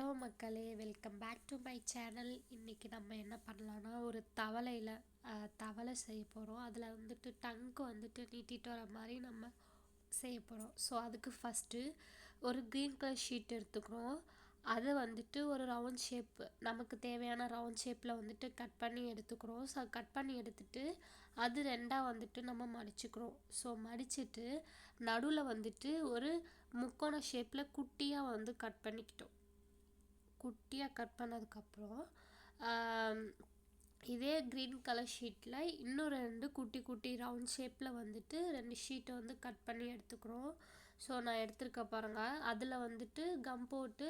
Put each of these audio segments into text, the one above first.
Hello மக்களே welcome back to my channel. இன்றைக்கி நம்ம என்ன பண்ணலான்னா ஒரு தவளையில் தவளை செய்ய போகிறோம் அதில் வந்துட்டு டங்க்கு வந்துட்டு நீட்டிட்டு வர மாதிரி நம்ம செய்ய போகிறோம் ஸோ அதுக்கு ஃபஸ்ட்டு ஒரு க்ரீன் கலர் ஷீட் எடுத்துக்கிறோம். அதை வந்துட்டு ஒரு ரவுண்ட் ஷேப் நமக்கு தேவையான ரவுண்ட் ஷேப்பில் வந்துட்டு கட் பண்ணி எடுத்துக்கிறோம். ஸோ கட் பண்ணி எடுத்துட்டு அது ரெண்டாக வந்துட்டு நம்ம மடிச்சுக்கிறோம். ஸோ மடிச்சுட்டு நடுவில் வந்துட்டு ஒரு முக்கோண ஷேப்பில் குட்டியாக வந்து கட் பண்ணிக்கிட்டோம். குட்டியாக கட் பண்ணதுக்கப்புறம் இதே க்ரீன் கலர் ஷீட்டில் இன்னும் ரெண்டு குட்டி குட்டி ரவுண்ட் ஷேப்பில் வந்துட்டு ரெண்டு ஷீட்டை வந்து கட் பண்ணி எடுத்துக்கிறோம். ஸோ நான் எடுத்துருக்க பாருங்கள் அதில் வந்துட்டு கம் போட்டு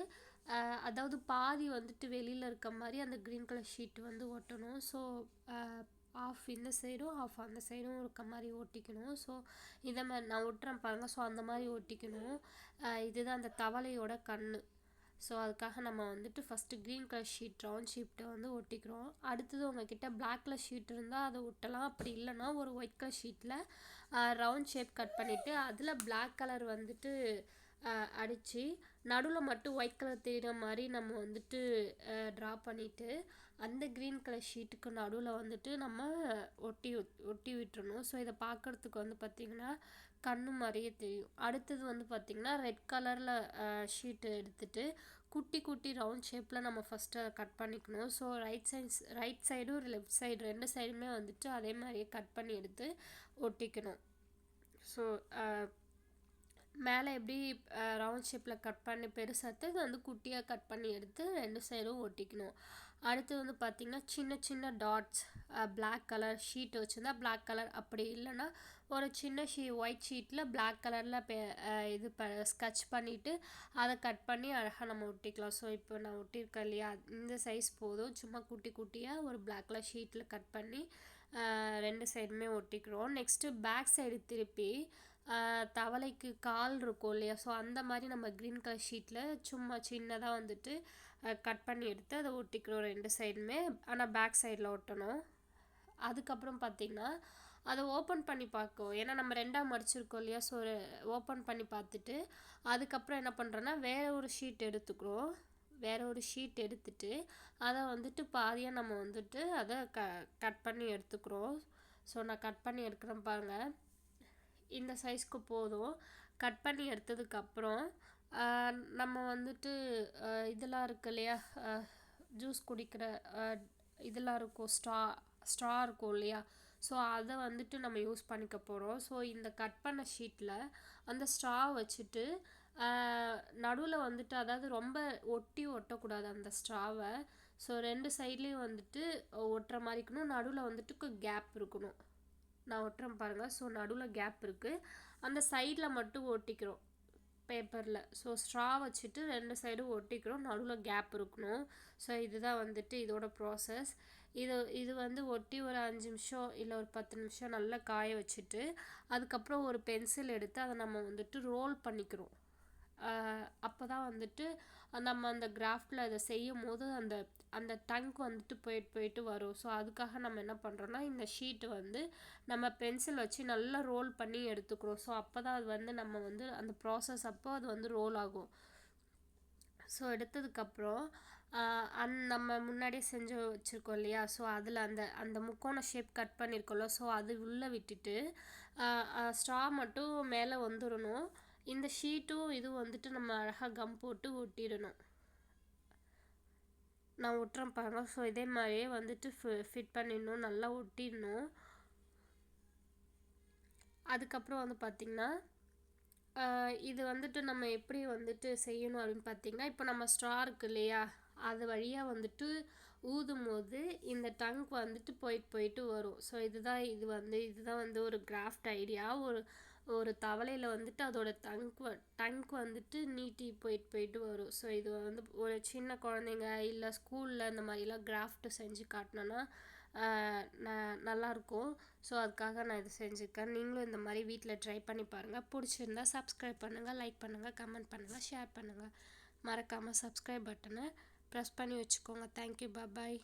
அதாவது பாதி வந்துட்டு வெளியில் இருக்க மாதிரி அந்த க்ரீன் கலர் ஷீட் வந்து ஒட்டணும். ஸோ ஆஃப் இந்த சைடும் ஆஃப் அந்த சைடும் இருக்க மாதிரி ஒட்டிக்கணும். ஸோ இதை மாதிரி நான் ஒட்டுறேன் பாருங்கள் ஸோ அந்த மாதிரி ஒட்டிக்கணும். இதுதான் அந்த தவளையோட கண் ஸோ அதுக்காக நம்ம வந்துட்டு first green colour sheet round ஷீட்டை வந்து ஒட்டிக்கிறோம். அடுத்தது உங்ககிட்ட பிளாக் கலர் ஷீட் இருந்தால் அதை ஒட்டலாம். அப்படி இல்லைன்னா ஒரு ஒயிட் கலர் ஷீட்டில் ரவுண்ட் ஷேப் கட் பண்ணிவிட்டு அதில் பிளாக் கலர் வந்துட்டு அடித்து நடுவில் மட்டும் ஒயிட் கலர் தெரிகிற மாதிரி நம்ம வந்துட்டு ட்ரா பண்ணிவிட்டு அந்த க்ரீன் கலர் ஷீட்டுக்கு நடுவில் வந்துட்டு நம்ம ஒட்டி ஒட்டி விட்டுறணும். ஸோ இதை பார்க்குறதுக்கு வந்து பார்த்திங்கன்னா கண்ணு மாதிரியே தெரியும். அடுத்தது வந்து பார்த்திங்கன்னா ரெட் கலரில் ஷீட்டு எடுத்துகிட்டு குட்டி குட்டி ரவுண்ட் ஷேப்பில் நம்ம ஃபஸ்ட்டு அதை கட் பண்ணிக்கணும். ஸோ ரைட் சைட்ஸ் ரைட் சைடும் லெஃப்ட் சைடு ரெண்டு சைடுமே வந்துட்டு அதே மாதிரியே கட் பண்ணி எடுத்து ஒட்டிக்கணும். ஸோ மேலே எப்படி ரவுண்ட் ஷேப்பில் கட் பண்ணி பெருசாத்து இது வந்து குட்டியாக கட் பண்ணி எடுத்து ரெண்டு சைடும் ஒட்டிக்கணும். அடுத்து வந்து பார்த்திங்கன்னா சின்ன சின்ன டாட்ஸ் பிளாக் கலர் ஷீட் வச்சுருந்தா பிளாக் கலர் அப்படி இல்லைன்னா ஒரு சின்ன ஷீ ஒயிட் ஷீட்டில் பிளாக் கலரில் இது ப ஸ்கட்ச் பண்ணிவிட்டு அதை கட் பண்ணி அழகாக நம்ம ஒட்டிக்கலாம். ஸோ இப்போ நான் ஒட்டியிருக்கேன் இல்லையா இந்த சைஸ் போதும். சும்மா குட்டி குட்டியாக ஒரு பிளாக் கலர் ஷீட்டில் கட் பண்ணி ரெண்டு சைடுமே ஒட்டிக்கிறோம். நெக்ஸ்ட்டு பேக் சைடு திருப்பி தவளைக்கு கால் இருக்கும் இல்லையா? ஸோ அந்த மாதிரி நம்ம க்ரீன் கலர் ஷீட்டில் சும்மா சின்னதாக வந்துட்டு கட் பண்ணி எடுத்து அதை ஒட்டிக்கிறோம் ரெண்டு சைடுமே. ஆனால் பேக் சைடில் ஒட்டணும். அதுக்கப்புறம் பார்த்திங்கன்னா அதை ஓப்பன் பண்ணி பார்க்கும் ஏன்னா நம்ம ரெண்டாக மடிச்சிருக்கோம் இல்லையா? ஸோ ஓப்பன் பண்ணி பார்த்துட்டு அதுக்கப்புறம் என்ன பண்ணுறோன்னா வேறு ஒரு ஷீட் எடுத்துக்கிறோம். வேறு ஒரு ஷீட் எடுத்துட்டு அதை வந்துட்டு பாதியாக நம்ம வந்துட்டு அதை க கட் பண்ணி எடுத்துக்கிறோம். ஸோ நான் கட் பண்ணி எடுக்கிறேன் பாருங்கள் இந்த சைஸ்க்கு போதும். கட் பண்ணி எடுத்ததுக்கப்புறம் நம்ம வந்துட்டு இதெல்லாம் இருக்கு இல்லையா? ஜூஸ் குடிக்கிற இதெல்லாம் இருக்கும். ஸ்ட்ரா ஸ்ட்ரா இருக்கும் இல்லையா? ஸோ அதை வந்துட்டு நம்ம யூஸ் பண்ணிக்க போகிறோம் ஸோ இந்த கட் பண்ண ஷீட்டில் அந்த ஸ்ட்ரா வச்சுட்டு நடுவில் வந்துட்டு அதாவது ரொம்ப ஒட்டி ஒட்டக்கூடாது அந்த ஸ்ட்ராவை ஸோ ரெண்டு சைட்லேயும் வந்துட்டு ஒட்டுற மாதிரி இருக்கணும். நடுவில் வந்துட்டு கேப் இருக்கணும். நான் ஒட்டுறேன் பாருங்கள் ஸோ நடுவில் கேப் இருக்குது அந்த சைடில் மட்டும் ஒட்டிக்கிறோம். பேப்பரில் ஸோ ஸ்ட்ரா வச்சுட்டு ரெண்டு சைடும் ஒட்டிக்கிறோம். நடுவில் கேப் இருக்கணும். ஸோ இதுதான் வந்துட்டு இதோட ப்ராசஸ் இது இது வந்து ஒட்டி ஒரு அஞ்சு நிமிஷம் இல்லை ஒரு பத்து நிமிஷம் நல்லா காய வச்சுட்டு அதுக்கப்புறம் ஒரு பென்சில் எடுத்து அதை நம்ம வந்துட்டு ரோல் பண்ணிக்கிறோம். அப்போ தான் வந்துட்டு நம்ம அந்த கிராஃப்டில் அதை செய்யும் போது அந்த அந்த டங்க் வந்துட்டு போயிட்டு போயிட்டு வரும். ஸோ அதுக்காக நம்ம என்ன பண்ணுறோன்னா இந்த ஷீட்டு வந்து நம்ம பென்சில் வச்சு நல்லா ரோல் பண்ணி எடுத்துக்கிறோம். ஸோ அப்போ தான் அது வந்து நம்ம வந்து அந்த ப்ராசஸ் அப்போ அது வந்து ரோல் ஆகும். ஸோ எடுத்ததுக்கப்புறம் அந் நம்ம முன்னாடியே செஞ்சு வச்சுருக்கோம் இல்லையா? ஸோ அதில் அந்த அந்த முக்கோண ஷேப் கட் பண்ணியிருக்கோம்ல ஸோ அது உள்ளே விட்டுட்டு ஸ்ட்ரா மட்டும் மேலே வந்துடணும் இந்த ஷீட்டும் இதுவும் வந்துட்டு நம்ம அழகாக கம் போட்டு ஒட்டிடணும். நான் ஒட்டுறேன் பாருங்கள் ஸோ இதே மாதிரியே வந்துட்டு ஃபிட் பண்ணிடணும். நல்லா ஒட்டிடணும். அதுக்கப்புறம் வந்து பார்த்திங்கன்னா இது வந்துட்டு நம்ம எப்படி வந்துட்டு செய்யணும் அப்படின்னு பார்த்திங்கன்னா இப்போ நம்ம ஸ்ட்ரா இருக்கு இல்லையா? அது வழியாக வந்துட்டு ஊதும் போது இந்த டங்க் வந்துட்டு போயிட்டு போயிட்டு வரும். ஸோ இதுதான் இது வந்து இதுதான் வந்து ஒரு கிராஃப்ட் ஐடியா ஒரு ஒரு தவளையில் வந்துட்டு அதோட டங்க் டங்க் வந்துட்டு நீட்டி போயிட்டு போயிட்டு வரும். ஸோ இது வந்து ஒரு சின்ன குழந்தைங்க இல்லை ஸ்கூலில் இந்த மாதிரிலாம் கிராஃப்ட் செஞ்சு காட்டினோன்னா நல்லாயிருக்கும். ஸோ அதுக்காக நான் இது செஞ்சுருக்கேன். நீங்களும் இந்த மாதிரி வீட்டில் ட்ரை பண்ணி பாருங்கள் பிடிச்சிருந்தா சப்ஸ்கிரைப் பண்ணுங்கள் லைக் பண்ணுங்கள் கமெண்ட் பண்ணுங்கள் ஷேர் பண்ணுங்கள் மறக்காமல் சப்ஸ்கிரைப் பட்டனை ப்ரெஸ் பண்ணி வச்சுக்கோங்க. Thank you bye